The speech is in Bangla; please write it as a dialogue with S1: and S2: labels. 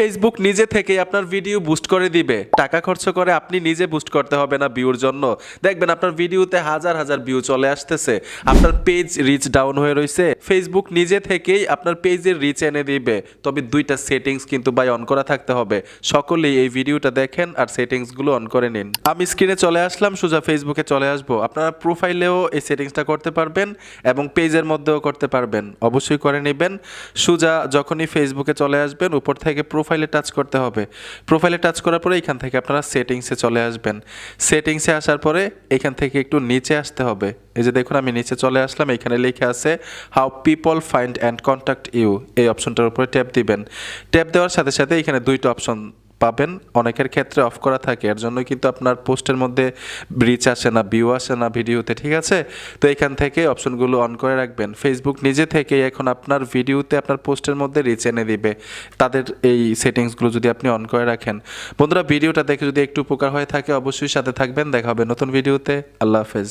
S1: ফেসবুক নিজে থেকেই আপনার ভিডিও বুস্ট করে দিবে। টাকা খরচ করে আপনি নিজে বুস্ট করতে হবে না ভিউর জন্য। দেখবেন আপনার ভিডিওতে হাজার হাজার ভিউ চলে আসতেছে। আপনার পেজ রিচ ডাউন হয়ে রয়েছে ফেসবুক নিজে থেকেই আপনার পেজের রিচ এনে দিবে। তবে দুইটা সেটিংস কিন্তু ভাই অন করা থাকতে হবে। সকলেই এই ভিডিওটা দেখেন আর সেটিংসগুলো অন করে নিন। আমি স্ক্রিনে চলে আসলাম, সোজা ফেসবুকে চলে আসব। আপনারা প্রোফাইলেও এই সেটিংসটা করতে পারবেন এবং পেজের মধ্যেও করতে পারবেন। অবশ্যই করে নেবেন। সোজা যখনই ফেসবুকে চলে আসবেন, উপর থেকে প্রোফাইলে টাচ করতে হবে। প্রোফাইলে টাচ করার পরে এখান থেকে আপনারা সেটিংসে চলে আসবেন। সেটিংসে আসার পরে এখান থেকে একটু নিচে আসতে হবে। এই যে দেখুন, আমি নিচে চলে আসলাম, এখানে লেখা আছে how people find and contact you এই অপশনটার উপরে ট্যাপ দিবেন। ট্যাপ দেওয়ার সাথে সাথে এখানে দুইটা অপশন পাবেন। অনেকের ক্ষেত্রে অফ করা থাকে, এর জন্য কিন্তু আপনার পোস্টের মধ্যে ব্রিচ আসে না ভিউ আসে না ভিডিওতে, ঠিক আছে? তো এখান থেকে অপশনগুলো অন করে রাখবেন। ফেসবুক নিজে থেকে এখন আপনার ভিডিওতে আপনার পোস্টের মধ্যে রিচ এনে দিবে। তাদের এই সেটিংসগুলো যদি আপনি অন করে রাখেন। বন্ধুরা, ভিডিওটা দেখে যদি একটু উপকার হয়ে থাকে, অবশ্যই সাথে থাকবেন। দেখা হবে নতুন ভিডিওতে। আল্লাহ হাফেজ।